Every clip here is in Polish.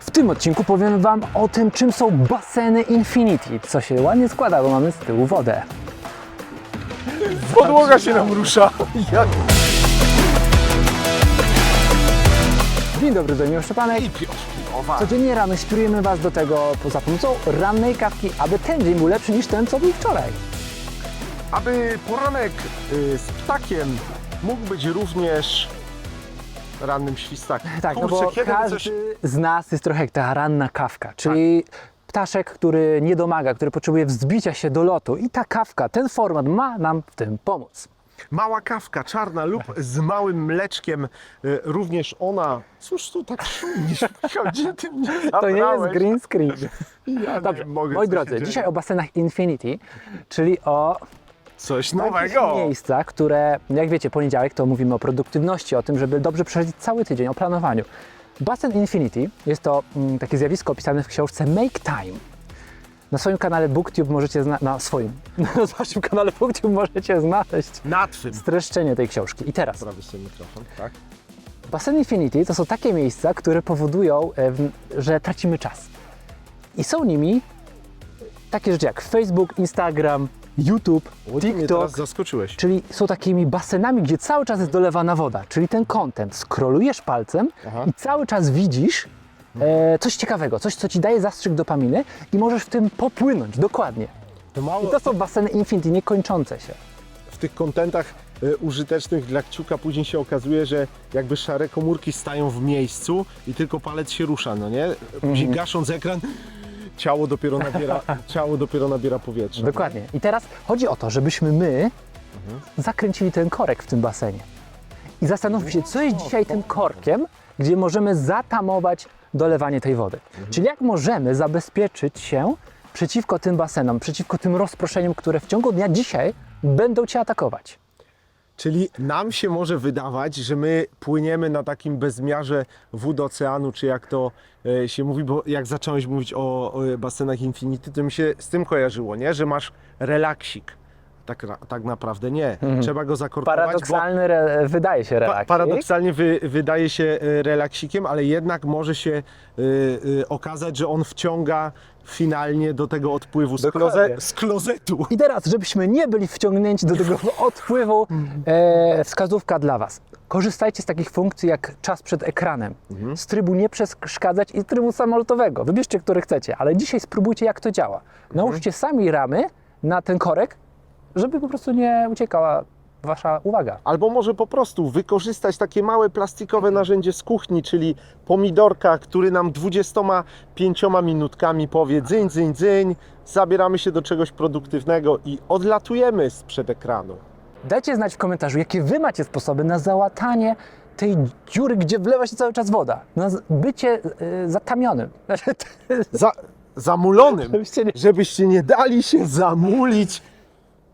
W tym odcinku powiem Wam o tym, czym są baseny Infinity, co się ładnie składa, bo mamy z tyłu wodę. Podłoga się nam rusza. Jak? Dzień dobry, Daniel Szczepanek. I Piotr Piłowa. Codziennie rano inspirujemy Was do tego za pomocą rannej kawki, aby ten dzień był lepszy niż ten, co był wczoraj. Aby poranek y, z ptakiem mógł być również rannym świstakiem. Tak, no Kurczę, bo kiedy każdy coś... z nas jest trochę jak ta ranna kawka, czyli ptaszek, który nie domaga, który potrzebuje wzbicia się do lotu i ta kawka, ten format ma nam w tym pomóc. Mała kawka czarna lub z małym mleczkiem, y, również ona... Cóż tu tak szumisz? Michał, Gdzie ty mnie To nie jest zabrałeś? green screen. Ja Dobrze, nie mogę, moi co się drodzy, dzieje. dzisiaj o basenach Infinity, czyli o Coś nowego. miejscach, które, jak wiecie, poniedziałek to mówimy o produktywności, o tym, żeby dobrze przeżyć cały tydzień, o planowaniu. Basen Infinity jest to mm, takie zjawisko opisane w książce Make Time. Na swoim kanale BookTube możecie znaleźć, na swoim, na waszym kanale BookTube możecie znaleźć Na twym. streszczenie tej książki. I teraz, Prawie sobie mikrofon, tak? Basen Infinity to są takie miejsca, które powodują, e, że tracimy czas. I są nimi takie rzeczy jak Facebook, Instagram, YouTube, O, ty mnie TikTok. teraz zaskoczyłeś. Czyli są takimi basenami, gdzie cały czas jest dolewana woda, czyli ten content. Skrolujesz palcem Aha. i cały czas widzisz e, coś ciekawego, coś, co ci daje zastrzyk dopaminy i możesz w tym popłynąć, dokładnie. To mało, I to są baseny Infinity, niekończące się. w tych kontentach y, użytecznych dla kciuka później się okazuje, że jakby szare komórki stają w miejscu i tylko palec się rusza, no nie? Później gasząc ekran, ciało dopiero nabiera, ciało dopiero nabiera powietrza. Dokładnie. I teraz chodzi o to, żebyśmy my zakręcili ten korek w tym basenie. I zastanówmy się, co jest dzisiaj tym korkiem, gdzie możemy zatamować dolewanie tej wody. Czyli jak możemy zabezpieczyć się przeciwko tym basenom, przeciwko tym rozproszeniom, które w ciągu dnia dzisiaj będą Cię atakować. Czyli nam się może wydawać, że my płyniemy na takim bezmiarze wód oceanu, czy jak to e, się mówi, bo jak zacząłeś mówić o, basenach Infinity, to mi się z tym kojarzyło, nie? Że masz relaksik. Tak, tak naprawdę nie. Trzeba go zakorpować, bo Paradoksalny re- wydaje się Pa, relaksik. paradoksalnie wy, wydaje się e, relaksikiem, ale jednak może się e, e, okazać, że on wciąga finalnie do tego odpływu z, kloze, z klozetu. I teraz, żebyśmy nie byli wciągnięci do tego odpływu, e, wskazówka dla Was. Korzystajcie z takich funkcji jak czas przed ekranem, z trybu nie przeszkadzać i trybu samolotowego. Wybierzcie, który chcecie, ale dzisiaj spróbujcie, jak to działa. Nałóżcie sami ramy na ten korek, żeby po prostu nie uciekała Wasza uwaga. Albo może po prostu wykorzystać takie małe plastikowe narzędzie z kuchni, czyli pomidorka, który nam 25 minutkami powie dzyń, dzyń, dzyń, zabieramy się do czegoś produktywnego i odlatujemy sprzed ekranu. Dajcie znać w komentarzu, jakie Wy macie sposoby na załatanie tej dziury, gdzie wlewa się cały czas woda. Na bycie e, zatamionym. Za, zamulonym, Żebyście nie- żebyście nie dali się zamulić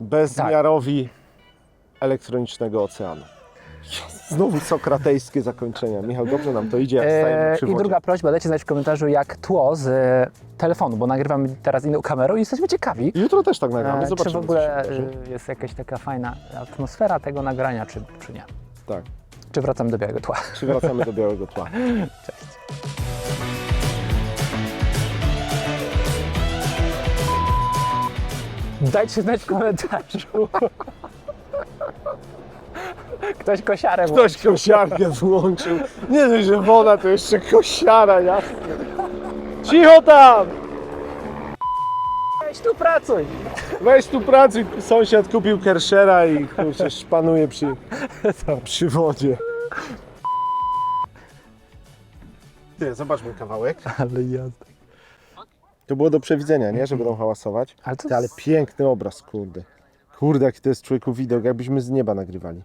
bezmiarowi elektronicznego oceanu. Znowu sokratejskie zakończenia. Michał, dobrze nam to idzie, jak stajemy E, przy I wodzie. druga prośba, dajcie znać w komentarzu, jak tło z e, telefonu, bo nagrywamy teraz inną kamerą i jesteśmy ciekawi, Jutro też tak nagramy, e, czy zobaczymy. w co ogóle się wydarzy. e, jest jakaś taka fajna atmosfera tego nagrania, czy, czy nie. Tak, Czy wracamy do białego tła. czy wracamy do białego tła. Cześć. Dajcie znać w komentarzu. Ktoś kosiarę Ktoś kosiarkę włączył. Nie dość, że woda, to jeszcze kosiara, jasne. Cicho tam! Weź tu pracuj. Weź tu pracuj. Sąsiad kupił kerszera i kurczę, szpanuje przy, przy wodzie. Ty, zobacz mój kawałek. Ale jazda. To było do przewidzenia, nie? Że będą hałasować. Ale to Ty, ale piękny obraz, kurde. Kurde, jaki to jest człowieku widok, jakbyśmy z nieba nagrywali.